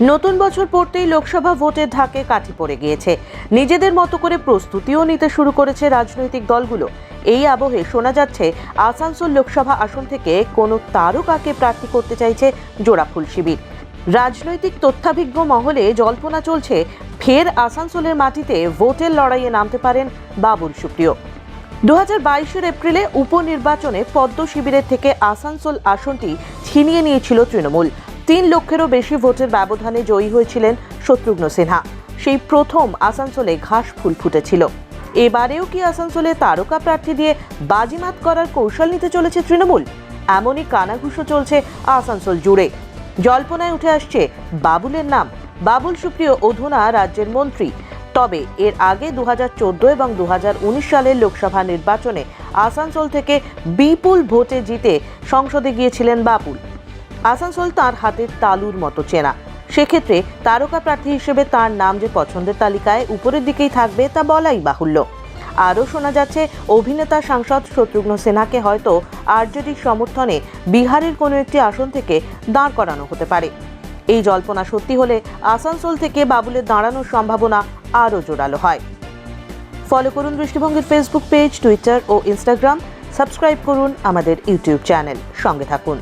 নতুন বছর পড়তেই লোকসভা ভোটের ধাকে কাঠি পড়ে গিয়েছে। নিজেদের মতো করে প্রস্তুতিও নিতে শুরু করেছে রাজনৈতিক দলগুলো। এই আবহে শোনা যাচ্ছে, আসানসোল লোকসভা আসন থেকে কোনো তারকাকে প্রার্থী করতে চাইছে জোড়াফুল শিবির। রাজনৈতিক তথ্যাভিজ্ঞ মহলে জল্পনা চলছে, ফের আসানসোলের মাটিতে ভোটের লড়াইয়ে নামতে পারেন বাবুল সুপ্রিয়। দু হাজার বাইশের এপ্রিলে উপনির্বাচনে পদ্ম শিবিরের থেকে আসানসোল আসনটি ছিনিয়ে নিয়েছিল তৃণমূল। তিন লক্ষেরও বেশি ভোটের ব্যবধানে জয়ী হয়েছিলেন শত্রুঘ্ন সিনহা। সেই প্রথম আসানসোলে ঘাস ফুল ফুটেছিল। এবারেও কি আসানসোলে তারকা প্রার্থী দিয়ে বাজিমাত করার কৌশল নিতে চলেছে তৃণমূল? এমনই কানাঘুষো চলছে আসানসোল জুড়ে। জল্পনায় উঠে আসছে বাবুলের নাম। বাবুল সুপ্রিয় অধুনা রাজ্যের মন্ত্রী। তবে এর আগে দু হাজার চোদ্দ এবং দু হাজার উনিশ সালের লোকসভা নির্বাচনে আসানসোল থেকে বিপুল ভোটে জিতে সংসদে গিয়েছিলেন বাবুল। আসানসোল তার হাতের তালুর মতো চেনা। সেক্ষেত্রে তারকা প্রার্থী হিসেবে তার নাম যে পছন্দের তালিকায় উপরের দিকেই থাকবে তা বলাই বাহুল্য। আরও শোনা যাচ্ছে, অভিনেতা সাংসদ শত্রুঘ্ন সিনহাকে হয়তো আরজেডির সমর্থনে বিহারের কোনো একটি আসন থেকে দাঁড় করানো হতে পারে। এই জল্পনা সত্যি হলে আসানসোল থেকে বাবুলের দাঁড়ানোর সম্ভাবনা আরও জোরালো হয়। ফলো করুন দৃষ্টিভঙ্গির ফেসবুক পেজ টুইটার ও ইনস্টাগ্রাম সাবস্ক্রাইব করুন আমাদের ইউটিউব চ্যানেল সঙ্গে থাকুন।